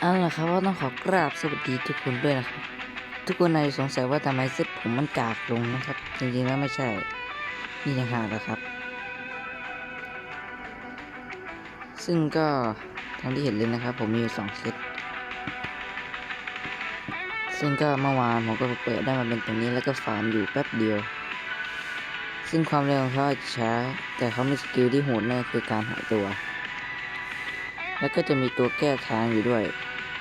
เอาล่ะครับว่าต้องขอกราบสวัสดีทุกคนด้วยนะครับ ทุกคนอาจจะสงสัยว่าทำไมเซ็ตผมมันกากลงนะครับ จริงๆแล้วไม่ใช่ นี่นะฮะนะครับ ซึ่งก็ทางที่เห็นเลยนะครับ ผมมีอยู่สองเซตซึ่งก็เมื่อวานผมก็เปิดได้มาเป็นตรงนี้แล้วก็ฟาร์มอยู่แป๊บเดียว ซึ่งความเร็วของเขาอาจจะช้า แต่เขามีสกิลที่โหดแน่คือการหายตัว แล้วก็จะมีตัวแก้ทางอยู่ด้วย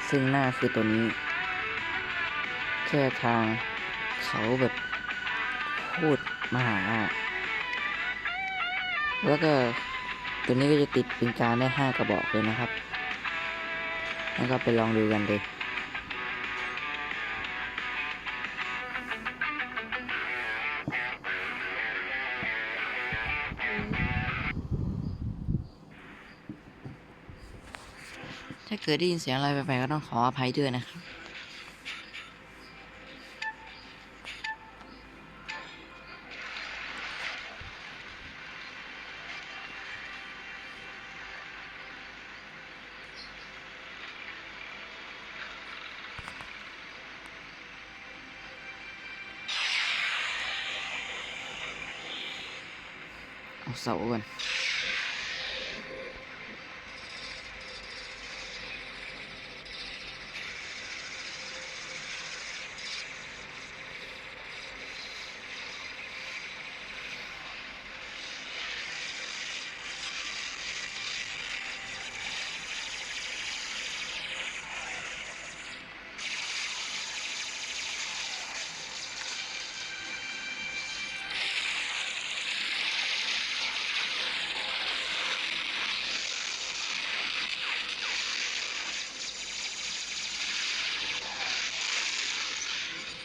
ซึ่งหน้าคือตัวนี้ แก้ทางเขาแบบพูดมหา แล้วก็ตัวนี้ก็จะติดเป็นการได้ห้ากระบอกเลยนะครับ แล้วก็ไปลองดูกันเลย ถ้าเกิดได้ยินเสียงอะไรแปลกๆก็ต้องขออภัยด้วยนะครับเอาเสาก่อน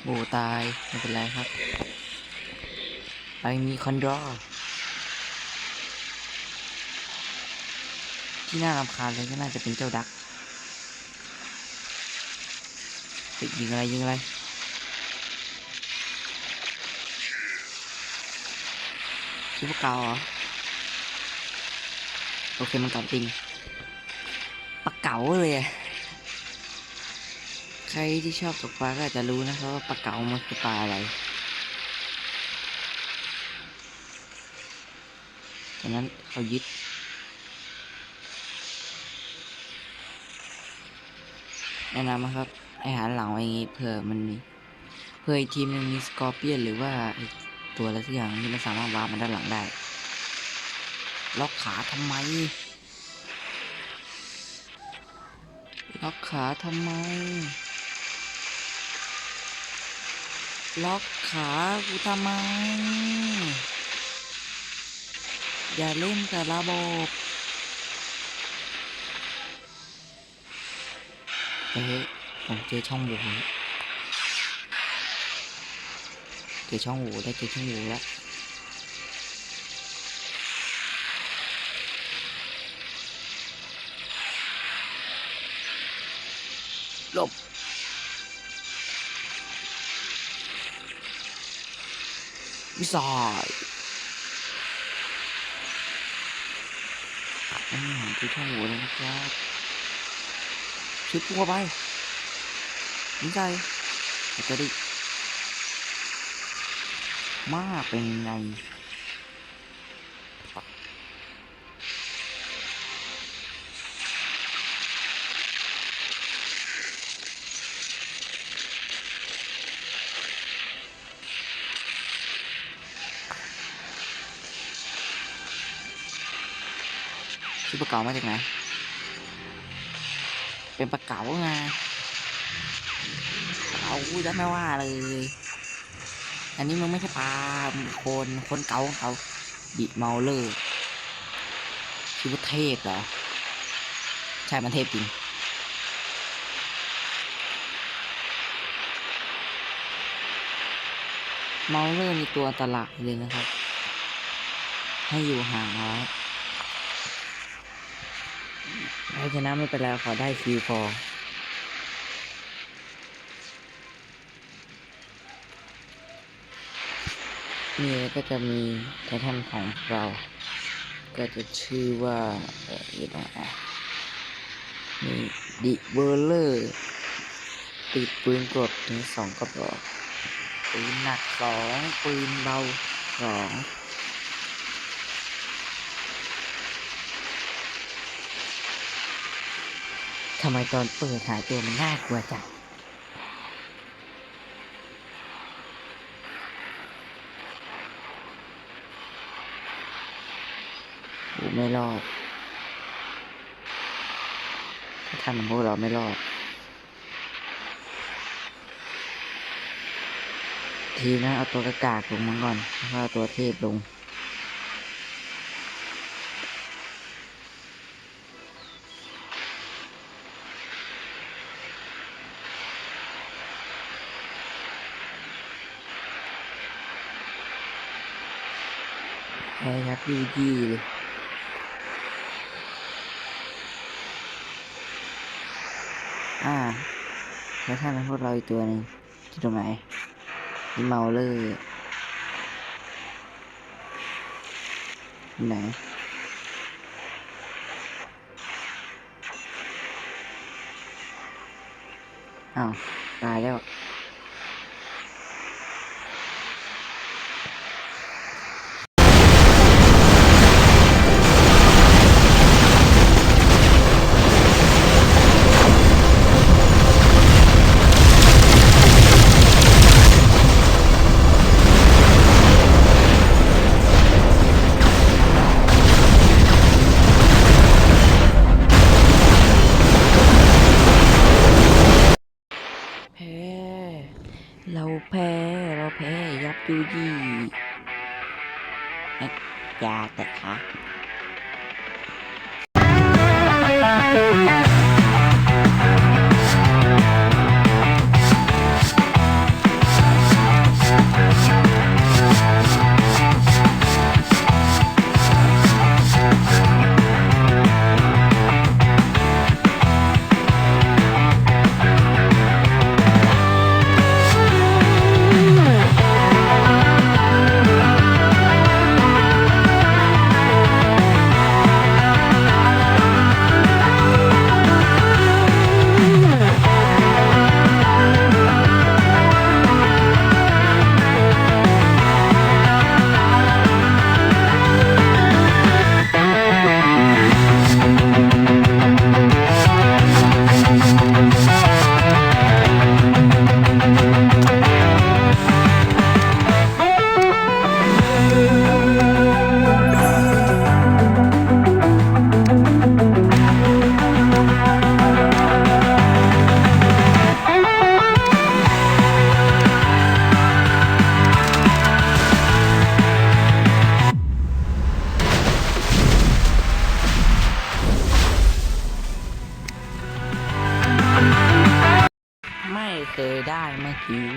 โบตาย ไม่เป็นไรครับ ไปมีคอนดรอที่น่ารำคาญเลยก็น่าจะเป็นเจ้าดักเฮ้ยยิงอะไรยิงอะไรคิดว่าเกาเหรอ โอเคมันเก่าจริงปลาเก๋าเลยอะ ใครที่ชอบตกปลาก็อาจจะรู้นะครับว่าปลาเก๋ามันคือปลาอะไรจากนั้นเขายึด แนะนำนะครับให้หันหลังไว้อย่างงี้เผื่อมันมีเผื่ออีกทีมนึงมีสกอร์เปียนหรือว่าตัวอะไรสักอย่างที่มันสามารถวาร์ปมาด้านหลังได้ ล็อกขาทำไม ล็อกขาทำไม ล็อกขากูทำไม อย่าเล่นกับระบบเฮ้ยผมเจอช่องโหว่เจอช่องโหว่ได้เจอช่องโหว่แล้วหลบ วิสายอันนี้ผมคือช่องโหว่เลยนะครับชิดตัวไปยิงใจอาจจะได้มากเป็นไง ชื่ปลาเก๋ามาจากไหน เป็นปลาเก๋าไงเอาจะไม่ว่าเลย อันนี้มึงไม่ใช่ปลาคนคนเก๋าของเขาดิเมาเลอร์คิดว่าเทพเหรอ ใช่มันเทพจริงเมาเลอร์มีตัวตรายเลยนะครับ ให้อยู่ห่างไว้ ได้ชนะไม่เป็นไรขอได้คิวพอนี่ก็จะมีไททันของเรา ก็จะชื่อว่าเอ่อยู่ตรงไหนนี่ดิเบอร์เลอร์ติดปืนกดถึงสองกระบอกปืนหนักสองปืนเบาสอง ทำไมตอนเปิดหายตัวมันน่ากลัวจังไม่รอดถ้าทำของพวกเราไม่รอด ทีนะเอาตัวกระกากลงมาก่อนแล้วเอาตัวเทพลง แพ้ยับยี่ยี่เลยอ่าแล้วถ้าเป็นพวกเราอีกตัวหนึ่งที่ตรงไหนที่เมาเลยอยไหนอ้าวตายแล้ว อ๊ะยาแต่คะ เคยได้เมื่อกี้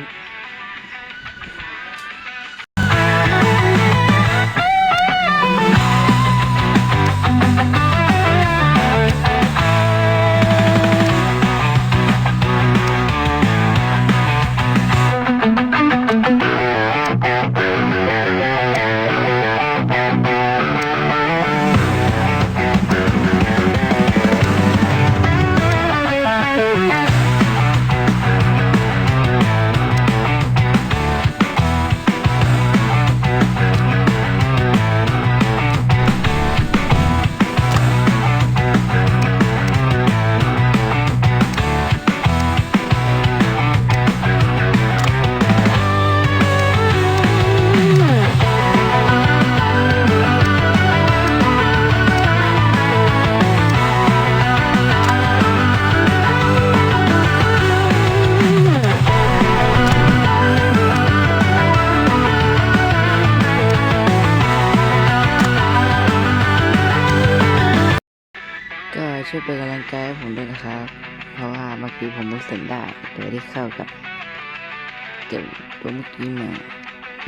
ช่วยเป็นกำลังใจให้ผมด้วยนะครับ เพราะว่าเมื่อกี้ผมรู้สึกได้ตัวที่เข้ากับเก็บตัวเมื่อกี้มา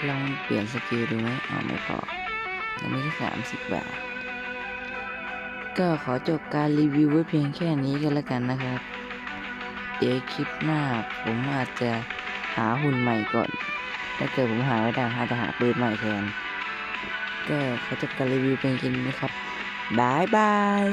ลองเปลี่ยนสกิลดูไหมอ๋อไม่พอยังไม่ใช่สามสิบบาท ก็ขอจบการรีวิวไว้เพียงแค่นี้กันแล้วกันนะครับ เดี๋ยวคลิปหน้าผมอาจจะหาหุ่นใหม่ก่อน ถ้าเกิดผมหาไม่ได้อาจจะหาปืนใหม่แทน ก็ขอจบการรีวิวเพียงแค่นี้นะครับบายบาย